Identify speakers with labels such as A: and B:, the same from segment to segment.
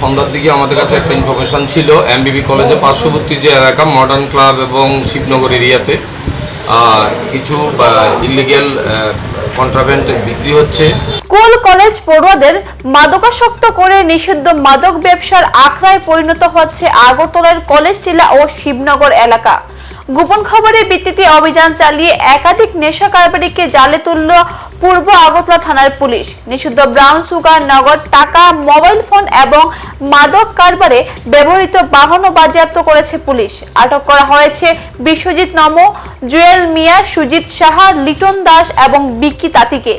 A: সন্ধ্যার দিকে আমাদের কাছে একটা ইনফরমেশন ছিল এমবিবি কলেজে পার্শ্ববর্তী যে এলাকা মডার্ন ক্লাব এবং শিবনগর এরিয়াতে কিছু ইলিগেল কন্ট্রাভেন্ট বিক্রি হচ্ছে।
B: স্কুল, কলেজ পড়ুয়াদের মাদকাসক্ত করে নিষিদ্ধ মাদক ব্যবসার আখড়ায় পরিণত হচ্ছে আগরতলার কলেজ, টিলা ও শিবনগর এলাকা। গোপন খবরের ভিত্তিতে অভিযান চালিয়ে একাধিক নেশা কারবারিকে জালে তুলল পূর্ব আগরতলা থানার পুলিশ। নিষিদ্ধ ব্রাউন সুগার, নগদ টাকা, মোবাইল ফোন এবং মাদক কারবারে ব্যবহৃত বাহনও বাজেয়াপ্ত করেছে পুলিশ। আটক করা হয়েছে বিশ্বজিৎ নম, জুয়েল মিয়া, সুজিত সাহা, লিটন দাস এবং বিক্কি তাঁতিকে।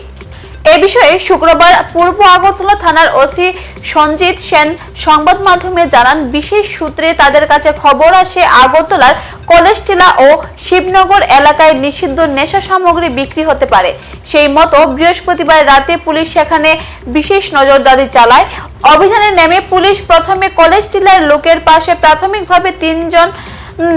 B: এ বিষয়ে শুক্রবার পূর্ব আগরতলা থানার ওসি সঞ্জিত সেন সংবাদ মাধ্যমে জানান, বিশেষ সূত্রে তাদের কাছে খবর আসে আগরতলার কলেজ টিলা ও শিবনগর এলাকায় নিষিদ্ধ নেশা সামগ্রী বিক্রি হতে পারে। সেই মতো বৃহস্পতিবার রাতে পুলিশ সেখানে বিশেষ নজরদারি চালায়। অভিযানে নেমে পুলিশ প্রথমে কলেজ টিলার লোকের পাশে প্রাথমিকভাবে তিনজন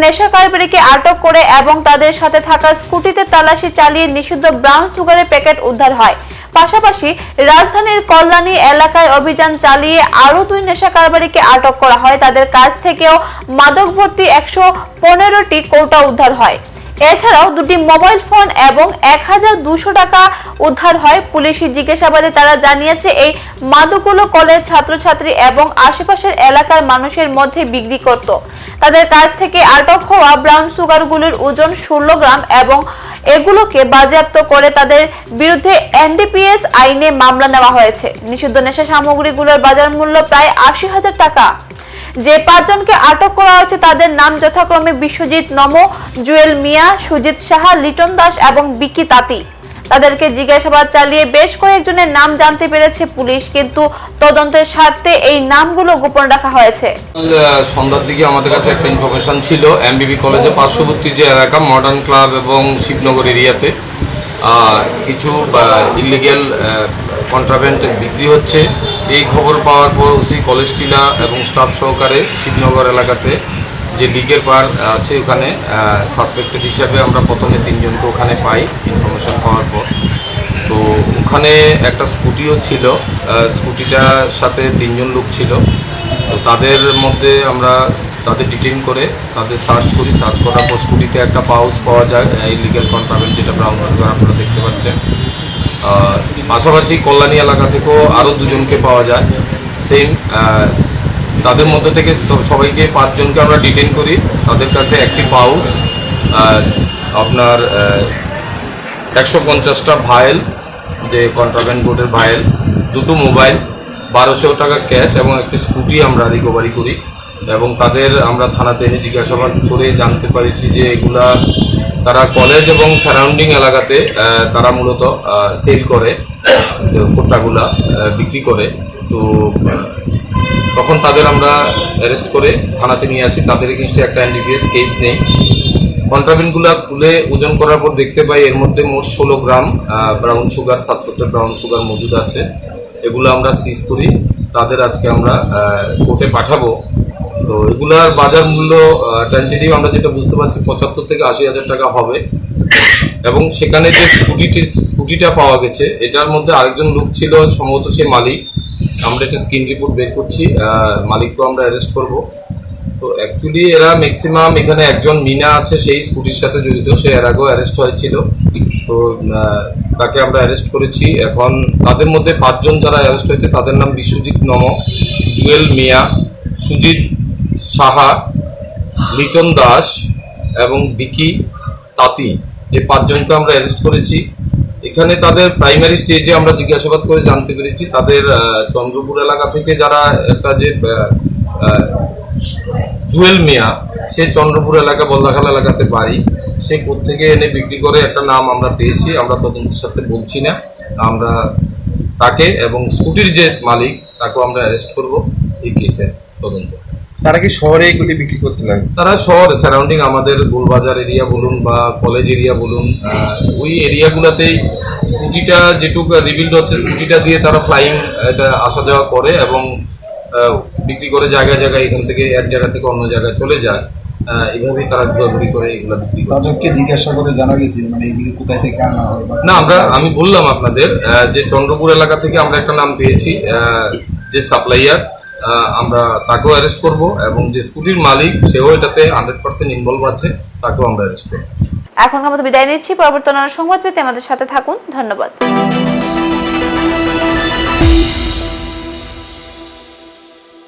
B: নেশা কারবারিকে আটক করে এবং তাদের সাথে থাকা স্কুটিতে তালাশি চালিয়ে নিষিদ্ধ ব্রাউন সুগারের প্যাকেট উদ্ধার হয়। পাশাপাশি রাজধানীর কল্যাণী এলাকায় অভিযান চালিয়ে আরও দুই নেশা কারবারিকে আটক করা হয়। তাদের কাছ থেকেও মাদক ভর্তি একশো পনেরোটি কৌটা উদ্ধার হয়। এছাড়াও দুটি মোবাইল ফোন এবং এক হাজার দুশো টাকা উদ্ধার হয়। পুলিশি জিজ্ঞাসাবাদে তারা জানিয়েছে, এই মাদকগুলো কলেজ ছাত্রছাত্রী এবং আশেপাশের এলাকার মানুষের মধ্যে বিক্রি করত। তাদের কাছ থেকে আটক হওয়া ব্রাউন সুগারগুলোর ওজন ষোলো গ্রাম এবং এগুলোকে বাজেয়াপ্ত করে তাদের বিরুদ্ধে এনডিপিএস আইনে মামলা নেওয়া হয়েছে। নিষিদ্ধ নেশা সামগ্রীগুলোর বাজার মূল্য প্রায় আশি হাজার টাকা। যে পাঁচজনকে আটক করা হয়েছে তাদের নাম যথাক্রমে বিশ্বজিৎ নম, জুয়েল মিয়া, সুজিত সাহা, লিটন দাস এবং বিকি তাঁতি। তাদেরকে জিজ্ঞাসাবাদ চালিয়ে বেশ কয়েকজনের নাম জানতে পেরেছে পুলিশ, কিন্তু তদন্তের স্বার্থে এই নামগুলো গোপন রাখা হয়েছে।
A: সন্ধ্যার দিকে আমাদের কাছে একটা ইনফরমেশন ছিল এমবিবি কলেজে পার্শ্ববর্তী যে এলাকা মডার্ন ক্লাব এবং শিবনগর এরিয়াতে কিছু ইলিগেল কন্ট্রাভেন্ট বিক্রি হচ্ছে। এই খবর পাওয়ার পর ওসি কলেজ টিলা এবং স্টাফ সহকারে শিবনগর এলাকাতে যে লিগের পার আছে, ওখানে সাসপেক্টেড হিসাবে আমরা প্রথমে তিনজনকে ওখানে পাই। ইনফরমেশন পাওয়ার পর। তো ওখানে একটা স্কুটিও ছিল স্কুটিটার সাথে তিনজন লোক ছিল। তো তাদের মধ্যে আমরা তাদের ডিটেইন করে তাদের সার্চ করি। সার্চ করার পর স্কুটিতে একটা পাউচ পাওয়া যায় ইলিগাল কন্ট্রাভেন্ট যেটা ব্রাউন সুগার আপনারা দেখতে পাচ্ছেন। পাশাপাশি কল্যাণী এলাকা থেকেও আরও দুজনকে পাওয়া যায়। সেম তাদের মধ্যে থেকে সবাইকে পাঁচজনকে আমরা ডিটেন করি। তাদের কাছে একটি পাউচ আপনার একশো পঞ্চাশটা ভায়েল যে কন্ট্রাব্যান্ড বোর্ডের ভায়েল দুটো মোবাইল বারোশো টাকা ক্যাশ এবং একটি স্কুটি আমরা রিকভারি করি এবং তাদের আমরা থানাতে এনে জিজ্ঞাসাবাদ করে জানতে পারিছি যে এগুলা তারা কলেজ এবং সারাউন্ডিং এলাকাতে তারা মূলত সেল করে কোট্টাগুলা বিক্রি করে। তো তখন তাদের আমরা অ্যারেস্ট করে থানাতে নিয়ে আসি। তাদের এগেনস্টে একটা এনডিপিএস কেস নেই। কন্ট্রাবিনগুলো খুলে ওজন করার পর দেখতে পাই এর মধ্যে মোট ষোলো gram brown sugar suspected brown sugar মজুদ আছে। এগুলো আমরা সিজ করি। তাদের আজকে আমরা কোর্টে পাঠাবো। তো এগুলার বাজার মূল্য টেন্টেটিভ আমরা যেটা বুঝতে পারছি পঁচাত্তর থেকে আশি হাজার টাকা হবে। এবং সেখানে যে স্কুটিটি, স্কুটিটা পাওয়া গেছে, এটার মধ্যে আরেকজন লোক ছিল, সম্ভবত সে মালিক। আমরা একটা স্ক্রিন রিপোর্ট বের করছি মালিককেও আমরা অ্যারেস্ট করব। তো অ্যাকচুয়ালি এরা ম্যাক্সিমাম এখানে একজন মিনা আছে, সেই স্কুটির সাথে জড়িত। সে এর আগেও অ্যারেস্ট হয়েছিল। তো তাকে আমরা অ্যারেস্ট করেছি। এখন তাদের মধ্যে পাঁচজন যারা অ্যারেস্ট হয়েছে, তাদের নাম বিশ্বজিৎ নম, জুয়েল মিয়া, সুজিত সাহা, লিটন দাস এবং বিকি তাঁতি। এই পাঁচজনকে আমরা অ্যারেস্ট করেছি। এখানে তাদের প্রাইমারি স্টেজে আমরা জিজ্ঞাসাবাদ করে জানতে পেরেছি। তাদের চন্দ্রপুর এলাকা থেকে যারা একটা যে জুয়েল মিয়া সে চন্দ্রপুর এলাকা বল্লাখাল এলাকাতে বাড়ি। সে থেকে এনে বিক্রি করে একটা নাম আমরা পেয়েছি আমরা তদন্তের সাথে বলছি না। আমরা তাকে এবং স্কুটির যে মালিক তাকেও আমরা অ্যারেস্ট করব এই কেসের তদন্ত।
C: তারা কি শহরে এগুলি বিক্রি করতে লাগে?
A: তারা শহর সারাউন্ডিং আমাদের গোলবাজার এরিয়া বলুন বা কলেজ এরিয়া বলুন ওই এরিয়াগুলোতেই স্কুটিটা যেটুকু রিবিল্ড হচ্ছে স্কুটিটা দিয়ে তারা ফ্লাইং এটা আসা যাওয়া করে এবং বিক্রি করে জায়গায় জায়গায় এখান থেকে এক জায়গা থেকে অন্য জায়গায় চলে যায় আহ, এইভাবেই তারা ঘোরাঘুরি করে এগুলো বিক্রি করে।
D: তাদেরকে জিজ্ঞাসা করে জানা গেছে মানে এগুলি কোথায় থেকে আনা হয়
A: না আমরা আমি বললাম আপনাদের যে চন্দ্রপুর এলাকা থেকে আমরা একটা নাম পেয়েছি যে সাপ্লাইয়ার আমরা তাকেও অ্যারেস্ট করব এবং যে স্কুটির মালিক সেও এটাতে হান্ড্রেড পার্সেন্ট ইনভলভ আছে তাকেও আমরা অ্যারেস্ট করব।
B: এখন আমরা বিদায় নিচ্ছি পরবর্তী সংবাদ পেতে আমাদের সাথে থাকুন ধন্যবাদ।